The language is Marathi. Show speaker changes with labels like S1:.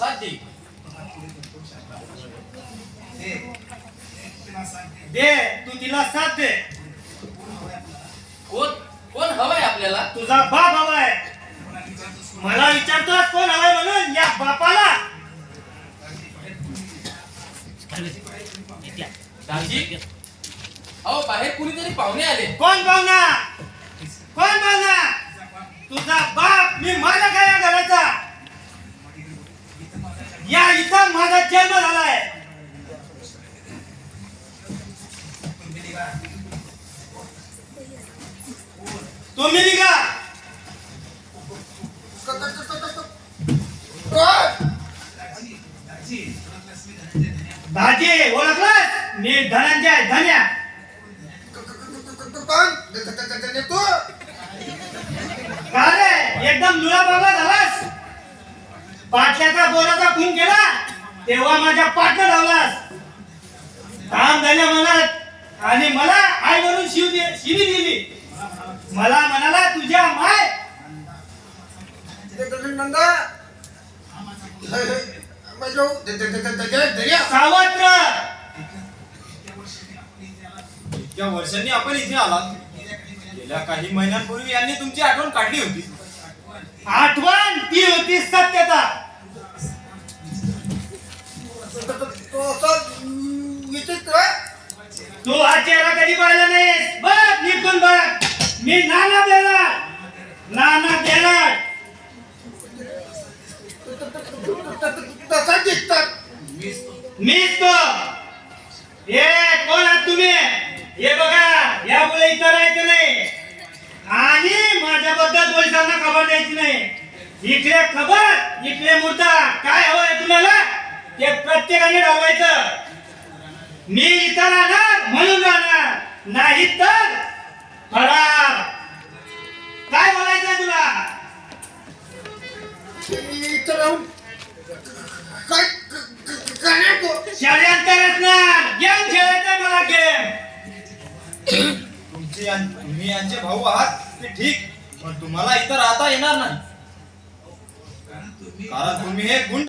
S1: देईल
S2: दे तू तिला साथ दे.
S1: कोण कोण हवाय आपल्याला?
S2: तुझा बाप हवाय. मला विचारतोस कोण हवाय म्हणून? या बापाला.
S1: दाजी? अहो बाहेर कुणीतरी पाहुणे आले.
S2: कोण पाहुणा? या इथं माझा जन्म झालाय तुम्ही निघा. दाजी, ओळखलास? मी धनंजय धन्या. का रे? एकदम लुळा बाबा पाटल्याचा बोराचा खून केला तेव्हा माझ्या पाटलं धावलास काम झाल्या मनात आणि मला आई म्हणून शिव शिवी दिली. मला म्हणाला तुझ्या माय सावत्र.
S3: इतक्या वर्षांनी आपण इथे आलात. गेल्या काही महिन्यांपूर्वी यांनी तुमची आठवण काढली होती.
S2: आठवण तू हा चेहरा कधी पाहिला नाहीस? बघ निघून बघ. मी नाना देणार. नाना देणार. मीच तो. हे कोण आहात तुम्ही? हे बघा या मुले इथं राहायचं नाही. आणि माझ्याबद्दल पोलिसांना खबर द्यायची नाही. इकडे खबर इकडे मुर्दा. काय हवंय तुम्हाला? ते प्रत्येकाने ठरवायचं मी इथं राहणार म्हणून राहणार. नाही तर फरार. काय बोलायचंय तुला? षडयंत्र रचणार गेम खेळायचा मला गेम.
S3: तुमचे यां- तुम्ही यांचे भाऊ आहात ते ठीक. पण तुम्हाला इथं राहता येणार नाही. कारण तुम्ही हे गुंड